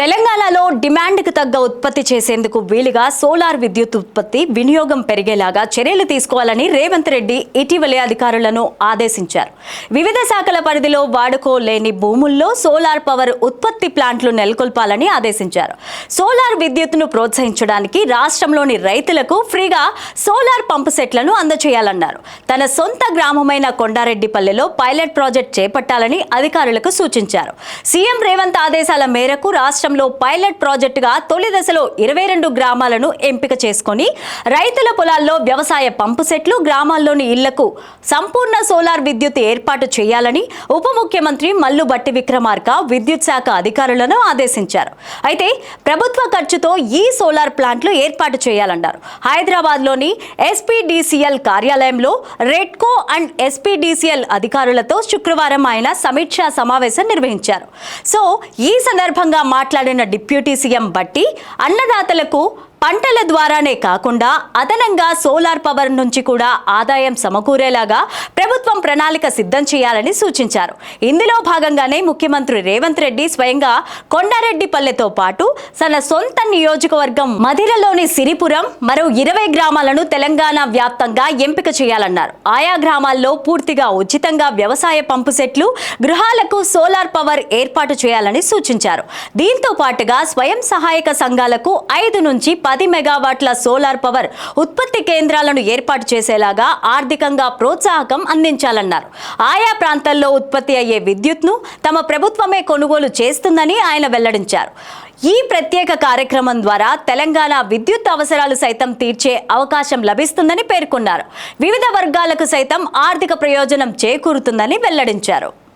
తెలంగాణలో డిమాండ్కు తగ్గ ఉత్పత్తి చేసేందుకు వీలుగా సోలార్ విద్యుత్ ఉత్పత్తి వినియోగం పెరిగేలాగా చర్యలు తీసుకోవాలని రేవంత్ రెడ్డి ఇటీవలే అధికారులను ఆదేశించారు. వివిధ శాఖల పరిధిలో వాడుకోలేని భూముల్లో సోలార్ పవర్ ఉత్పత్తి ప్లాంట్లు నెలకొల్పాలని ఆదేశించారు. సోలార్ విద్యుత్తును ప్రోత్సహించడానికి రాష్ట్రంలోని రైతులకు ఫ్రీగా సోలార్ పంపు సెట్లను అందజేయాలన్నారు. తన సొంత గ్రామమైన కొండారెడ్డిపల్లెలో పైలట్ ప్రాజెక్ట్ చేపట్టాలని అధికారులకు సూచించారు. సీఎం రేవంత్ ఆదేశాల మేరకు రాష్ట్ర రాష్ట్రంలో పైలట్ ప్రాజెక్టుగా తొలి దశలో ఇరవై రెండు గ్రామాలను ఎంపిక చేసుకొని రైతుల పొలాల్లో వ్యవసాయ పంపు సెట్లు గ్రామాల్లోని ఇళ్ళకు సంపూర్ణ సోలార్ విద్యుత్ ఏర్పాటు చేయాలని ఉప ముఖ్యమంత్రి మల్లు బట్టి విక్రమార్క విద్యుత్ శాఖ అధికారులను ఆదేశించారు. అయితే ప్రభుత్వ ఖర్చుతో ఈ సోలార్ ప్లాంట్లు ఏర్పాటు చేయాలన్నారు. హైదరాబాద్లోని ఎస్పీడీసీఎల్ కార్యాలయంలో రెడ్కో అండ్ ఎస్పీడీసీఎల్ అధికారులతో శుక్రవారం ఆయన సమీక్షా సమావేశం నిర్వహించారు. సో ఈ సందర్భంగా మాట్లాడిన డిప్యూటీ సీఎం బట్టి అన్నదాతలకు పంటల ద్వారానే కాకుండా అదనంగా సోలార్ పవర్ నుంచి కూడా ఆదాయం సమకూరేలాగా ప్రభుత్వం ప్రణాళిక సిద్ధం చేయాలని సూచించారు. ఇందులో భాగంగానే ముఖ్యమంత్రి రేవంత్ రెడ్డి స్వయంగా కొండారెడ్డిపల్లెతో పాటు తన సొంత నియోజకవర్గం మధిరలోని సిరిపురం మరో ఇరవై గ్రామాలను తెలంగాణ వ్యాప్తంగా ఎంపిక చేయాలన్నారు. ఆయా గ్రామాల్లో పూర్తిగా ఉచితంగా వ్యవసాయ పంపు సెట్లు గృహాలకు సోలార్ పవర్ ఏర్పాటు చేయాలని సూచించారు. దీంతో పాటుగా స్వయం సహాయక సంఘాలకు ఐదు నుంచి పది మెగావాట్ల సోలార్ పవర్ ఉత్పత్తి కేంద్రాలను ఏర్పాటు చేసేలాగా ఆర్థికంగా ప్రోత్సాహకం అందించాలన్నారు. ఆయా ప్రాంతాల్లో ఉత్పత్తి అయ్యే విద్యుత్ను తమ ప్రభుత్వమే కొనుగోలు చేస్తుందని ఆయన వెల్లడించారు. ఈ ప్రత్యేక కార్యక్రమం ద్వారా తెలంగాణ విద్యుత్ అవసరాలు సైతం తీర్చే అవకాశం లభిస్తుందని పేర్కొన్నారు. వివిధ వర్గాలకు సైతం ఆర్థిక ప్రయోజనం చేకూరుతుందని వెల్లడించారు.